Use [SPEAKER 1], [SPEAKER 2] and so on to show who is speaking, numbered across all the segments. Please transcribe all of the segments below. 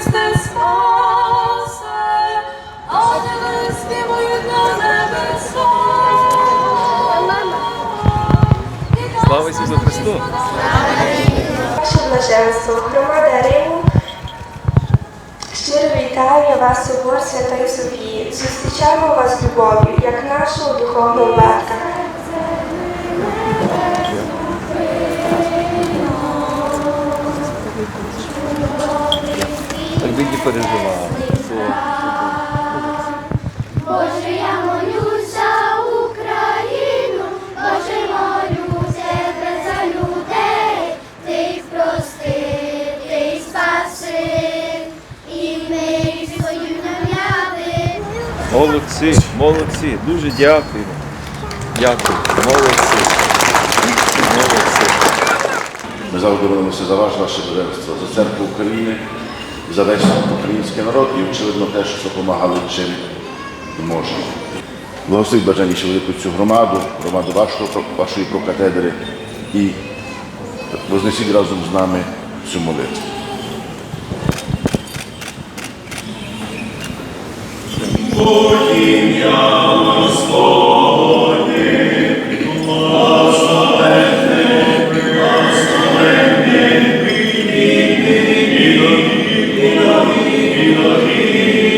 [SPEAKER 1] Христе спасе, ангели співають на небесах.
[SPEAKER 2] Слава Ісусу Христу!
[SPEAKER 3] Ваше блаженство, громада Риму, щиро вітає вас собор Святої Софії. Зустрічаємо вас любов'ю, як нашого духовного батька.
[SPEAKER 2] Переживали.
[SPEAKER 4] Боже, я молюся Україну, Боже, молю тебе за людей, ти їх прости, ти їх спаси, і мир свою нам'яти.
[SPEAKER 2] Молодці, молодці, дуже дякуємо. Дякую, молодці. Молодці.
[SPEAKER 5] Ми завжди молимося за вас, ваше блаженство, за церкву України, за весь український народ і, очевидно, теж, допомагали чим можемо. Благословіть бажаніше велику цю громаду, громаду вашого, вашої прокатедри і вознесіть разом з нами цю молитву.
[SPEAKER 6] І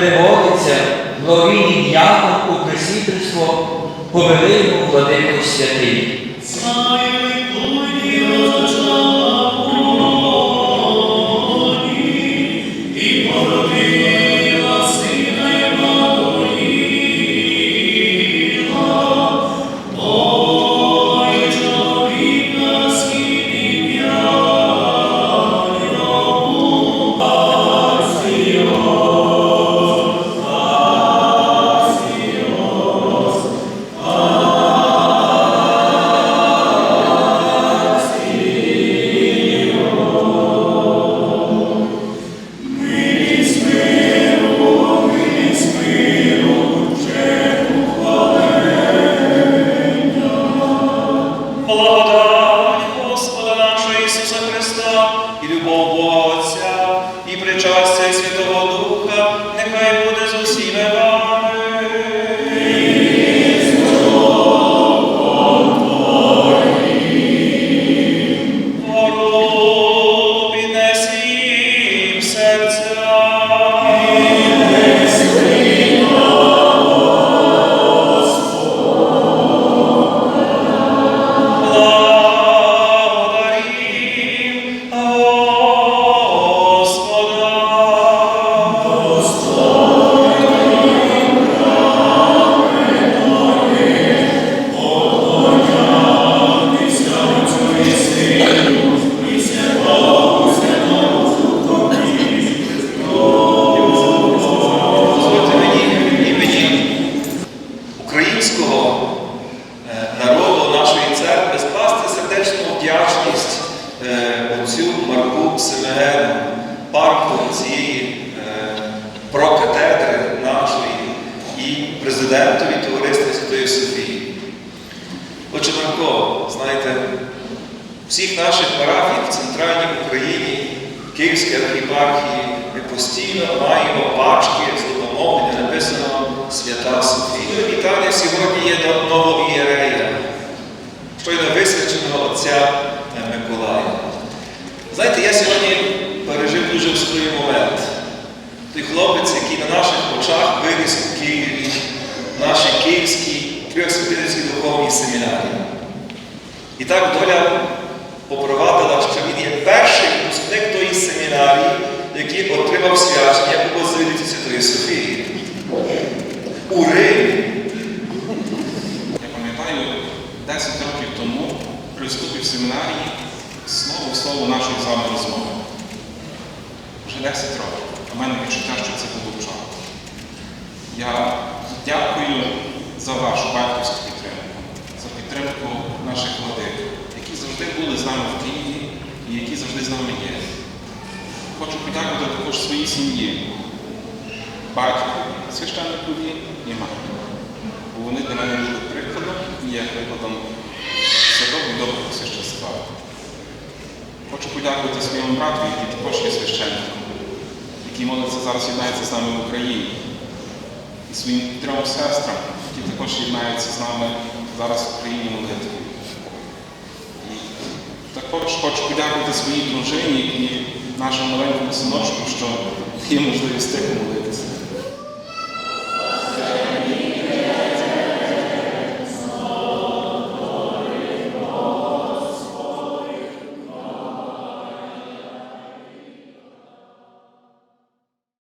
[SPEAKER 6] переводиться благовійний дякон у пресвітерство повелину владику святий.
[SPEAKER 7] Христа і Семену, парку цієї е, прокатедри нашої і президентові Товариства Святої Софії. Марко, знаєте, всіх наших парафій в центральній Україні, Київській архіпархії, ми постійно маємо пачки з допомоги, де написано Свята Софія. Вітання сьогодні є до нового ієрея, щойно висвяченого отця Миколая. Знаєте, я сьогодні пережив дуже важливий момент. Той хлопець, який на наших очах виріс у Києві, нашій Київській Трьохсвятинській духовній семінарії. І так доля попровадила, що він є перший випускник тої семінарії, який отримав свячення у Базиліці Святої Софії. У Римі.
[SPEAKER 8] Я пам'ятаю, 10 років тому при вступі в семінарії слово в слово нашої з вами розмови. Вже 10 років. У мене відчуття, що це було вчора. Я дякую за вашу батьківську підтримку, за підтримку наших владик, які завжди були з нами в Києві і які завжди з нами є. Хочу подякувати також своїй сім'ї, батькові, священникові і мамі. Бо вони для мене були прикладом і є прикладом святого і доброго священства. Хочу подякувати своєму брату, який також є священником, який молиться зараз єднається з нами в Україні, і своїм трьом сестрам, які також єднаються з нами зараз в Україні молитвою. І також хочу подякувати своїй дружині і нашому маленькому синочку, що є можливість тихо молитися.